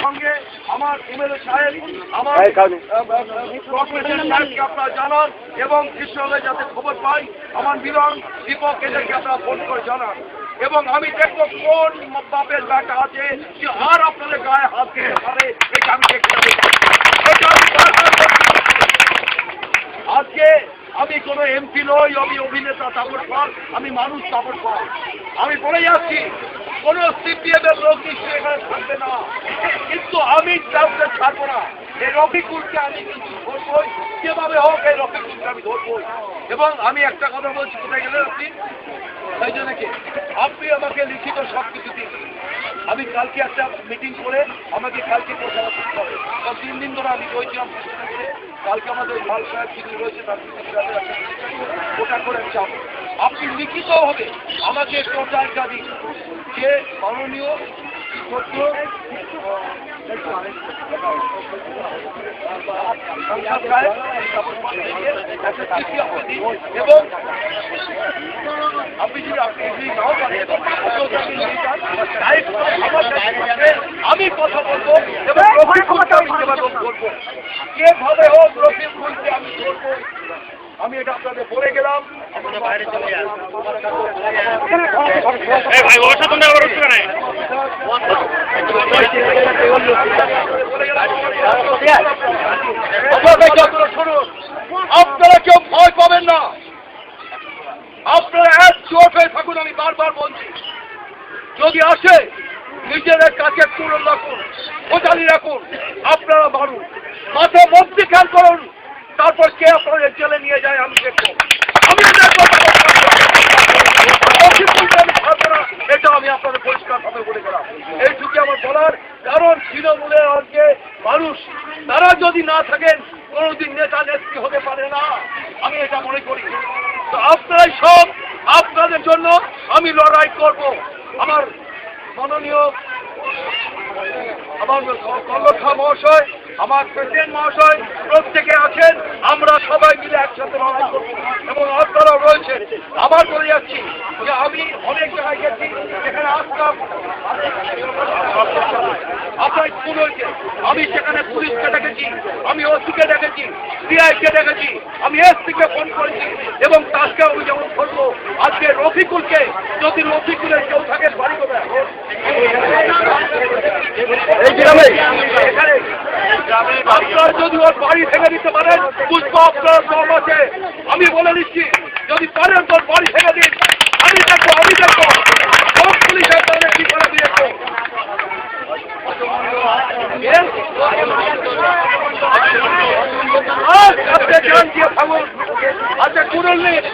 সঙ্গে সঙ্গে আমার এমএলএ সাহেব আমার কর্পোরেশন সাহেবকে আপনারা জানান এবং যাতে খবর পাই আমার মিলন দীপক এদেরকে আপনারা ফোন করে জানান। এবং আমি দেখব কোন বাপের ব্যাটা আছে যে আর আপনাদের গায়ে হাত দিয়ে পারে এটা আমি দেখতে। আজকে আমি কোনো এমপি নই আমি অভিনেতা তাপর পাল আমি মানুষ তাপর পাল। আমি বলে যাচ্ছি কোন সিপিএম এর লোক নিশ্চয়ই এখানে থাকবে না। কিন্তু আমি কাউকে ছাড়বো না। এই রফিকুলকে আমি কিন্তু ধরবই। যেভাবে হোক এই রফিকুলকে আমি ধরবই। এবং আমি একটা কথা বলছি, কোথায় গেলেন আপনি? তাই জন্য কি আপনি আমাকে লিখিত সব কিছু দিন। আমি কালকে একটা মিটিং করে আমাকে কালকে কথা করতে হবে। তিন দিন ধরে আমি কৃষ্ণনগরে। কালকে আমাদের লাল সাহেব কিছু রয়েছে, তার ওটা করে যাব আপনি লিখিত হবে আমাকে টোটালটা দিন। যে মাননীয় সত্য এবং আপনি যদি আপনি যদি নাও পারেন আমি কথা বলব এবং রফিকুলকে আমি যেভাবে হোক ধরবো যেভাবে হোক রফিকুলকে আমি আমি এটা আপনাদের বলে গেলাম। বাইরে চলে ভাই আবার না আপনারা কেউ ভয় পাবেন না। আপনারা এক জোর হয়ে থাকুন আমি বারবার বলছি। যদি আসে নিজেদের কাছে তুলন রাখুন খোঁজালি রাখুন আপনারা মারুন। মাঠে মধ্যে খেয়াল করুন। তারপর কে আপনাদের জেলে নিয়ে যায় আমি দেখব। আমি দেখব এটা আমি আপনাদের পরিষ্কার ভাবে বলে গেলাম এইটুকু আমার মানুষ। তারা যদি না থাকেন, কোনোদিন হতে পারে না। আমি এটা মনে করি। তো আপনারাই সব আপনাদের জন্য আমি লড়াই করব। আমার মাননীয় আমার কল্লক্ষা মহাশয় আমার প্রেসিডেন্ট মহাশয় প্রত্যেকে আছেন, আমরা সবাই মিলে একসাথে লড়াই করব। এবং আপনারাও রয়েছেন। আবার বলে যাচ্ছি, যে আমি অনেক জায়গায় গেছি, যেখানে আসলাম আপনার স্কুল হয়েছে। আমি সেখানে পুলিশকে ডেকেছি আমি ওসিকে ডেকেছি সিআইকে ডেকেছি আমি এসপিকে ফোন করেছি, এবং তাকে আমি যেমন ধরবো, আজকে রফিকুলকে, যদি রফিকুলের কেউ থাকে, বাড়ি করবে। এই গ্রামে আপনার যদি ওর বাড়ি ভেঙে দিতে পারেন, পুষ্প আপনার সব আছে। আমি বলে দিচ্ছি, যদি পারেন তোর বাড়ি ভেঙে দিন। আমি দেখব আমি দেখব। সব পুলিশের তাহলে কি করে দিয়েছে হাতে যান দিয়ে ভাঙুন। হাতে কুড়ুল নিন